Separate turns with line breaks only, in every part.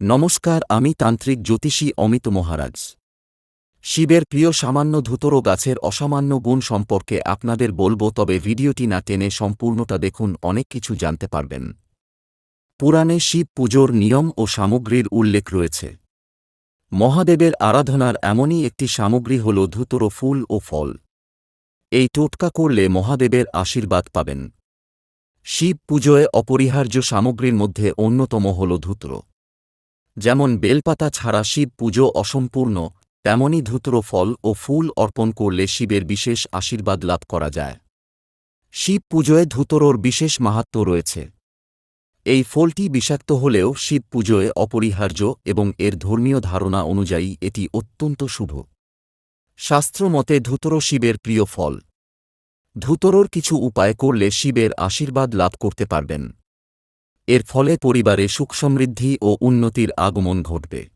নমস্কার, আমি তান্ত্রিক জ্যোতিষী অমিত মহারাজ। শিবের প্রিয় সামান্য ধুতরো গাছের অসামান্য গুণ সম্পর্কে আপনাদের বলব, তবে ভিডিওটি না টেনে সম্পূর্ণটা দেখুন, অনেক কিছু জানতে পারবেন। পুরাণে শিব পুজোর নিয়ম ও সামগ্রীর উল্লেখ রয়েছে। মহাদেবের আরাধনার এমনই একটি সামগ্রী হল ধুতরো ফুল ও ফল। এই টোটকা করলে মহাদেবের আশীর্বাদ পাবেন। শিব পুজোয় অপরিহার্য সামগ্রীর মধ্যে অন্যতম হল ধুতরো। যেমন বেলপাতা ছাড়া শিব পুজো অসম্পূর্ণ তেমনই ধুতর, ফল ও ফুল অর্পণ করলে শিবের বিশেষ আশীর্বাদ লাভ করা যায়। শিব পুজোয় ধুতরোর বিশেষ মাহাত্ম রয়েছে। এই ফলটি বিষাক্ত হলেও শিব পুজোয় অপরিহার্য এবং এর ধর্মীয় ধারণা অনুযায়ী এটি অত্যন্ত শুভ। শাস্ত্রমতে ধুতর শিবের প্রিয় ফল। ধুতরোর কিছু উপায় করলে শিবের আশীর্বাদ লাভ করতে পারবেন। এর ফলে পরিবারে সুখ সমৃদ্ধি ও উন্নতির আগমন ঘটবে।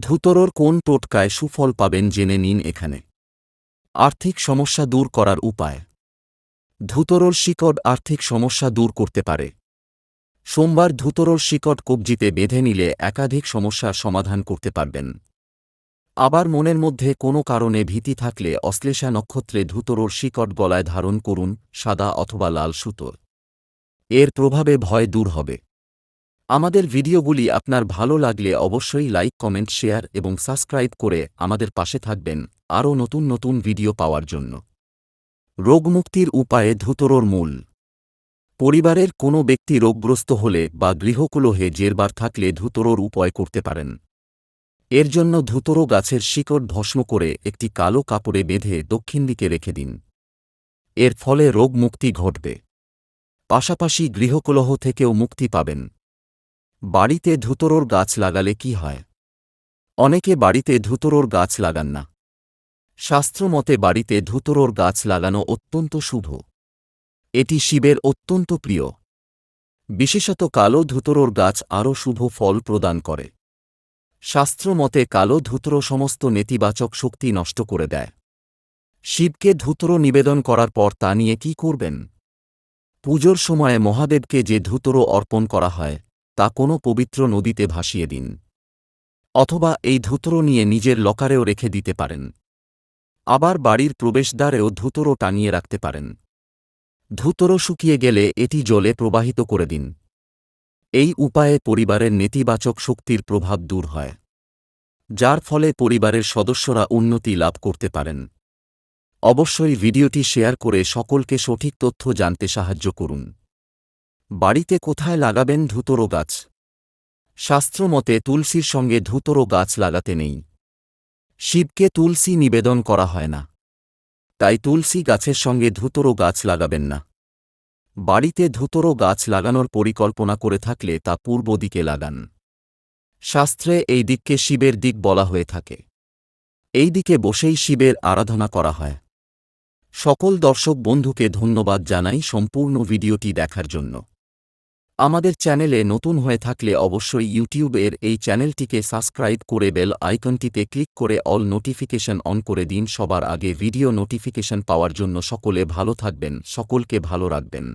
ধুতরোর কোন টোটকায় সুফল পাবেন জেনে নিন এখানে। আর্থিক সমস্যা দূর করার উপায়। ধুতরোর শিকড় আর্থিক সমস্যা দূর করতে পারে। সোমবার ধুতরোর শিকট কবজিতে বেঁধে নিলে একাধিক সমস্যার সমাধান করতে পারবেন। আবার মনের মধ্যে কোনো কারণে ভীতি থাকলে অশ্লেষা নক্ষত্রে ধুতরোর শিকট গলায় ধারণ করুন সাদা অথবা লাল সুতোর। এর প্রভাবে ভয় দূর হবে। আমাদের ভিডিওগুলি আপনার ভালো লাগলে অবশ্যই লাইক, কমেন্ট, শেয়ার এবং সাবস্ক্রাইব করে আমাদের পাশে থাকবেন আরও নতুন নতুন ভিডিও পাওয়ার জন্য। রোগমুক্তির উপায়ে ধুতরোর মূল। পরিবারের কোনো ব্যক্তি রোগগ্রস্ত হলে বা গৃহকুলহে জেরবার থাকলে ধুতরোর উপায় করতে পারেন। এর জন্য ধুতরো গাছের শিকড় ভস্ম করে একটি কালো কাপড়ে বেঁধে দক্ষিণ দিকে রেখে দিন। এর ফলে রোগমুক্তি ঘটবে। পাশাপাশি গৃহকলহ থেকেও মুক্তি পাবেন। বাড়িতে ধুতরোর গাছ লাগালে কি হয়? অনেকে বাড়িতে ধুতরোর গাছ লাগান না। শাস্ত্রমতে বাড়িতে ধুতরোর গাছ লাগানো অত্যন্ত শুভ। এটি শিবের অত্যন্ত প্রিয়। বিশেষত কালো ধুতরোর গাছ আরও শুভ ফল প্রদান করে। শাস্ত্রমতে কালো ধুতরো সমস্ত নেতিবাচক শক্তি নষ্ট করে দেয়। শিবকে ধুতরো নিবেদন করার পর তা নিয়ে কি করবেন? পুজোর সময়ে মহাদেবকে যে ধুতরো অর্পণ করা হয়, তা কোনো পবিত্র নদীতে ভাসিয়ে দিন। অথবা এই ধুতরো নিয়ে নিজের লকারেও রেখে দিতে পারেন। আবার বাড়ির প্রবেশদ্বারেও ধুতরো টানিয়ে রাখতে পারেন। ধুতরো শুকিয়ে গেলে এটি জলে প্রবাহিত করে দিন। এই উপায়ে পরিবারের নেতিবাচক শক্তির প্রভাব দূর হয়, যার ফলে পরিবারের সদস্যরা উন্নতি লাভ করতে পারেন। অবশ্যই ভিডিওটি শেয়ার করে সকলকে সঠিক তথ্য জানতে সাহায্য করুন। বাড়িতে কোথায় লাগাবেন ধুতরো গাছ? শাস্ত্রমতে তুলসীর সঙ্গে ধুতরো গাছ লাগাতে নেই। শিবকে তুলসী নিবেদন করা হয় না। তাই তুলসী গাছের সঙ্গে ধুতরো গাছ লাগাবেন না। বাড়িতে ধুতরো গাছ লাগানোর পরিকল্পনা করে থাকলে তা পূর্ব দিকে লাগান। শাস্ত্রে এই দিককে শিবের দিক বলা হয়ে থাকে। এই দিকে বসেই শিবের আরাধনা করা হয়। সকল দর্শক বন্ধুকে ধন্যবাদ জানাই সম্পূর্ণ ভিডিওটি দেখার জন্য। আমাদের চ্যানেলে নতুন হয়ে থাকলে অবশ্যই ইউটিউবের এই চ্যানেলটিকে সাবস্ক্রাইব করে বেল আইকনটিতে ক্লিক করে অল নোটিফিকেশন অন করে দিন। সবার আগে ভিডিও নোটিফিকেশন পাওয়ার জন্য সকলে ভালো থাকবেন, সকলকে ভালো রাখবেন।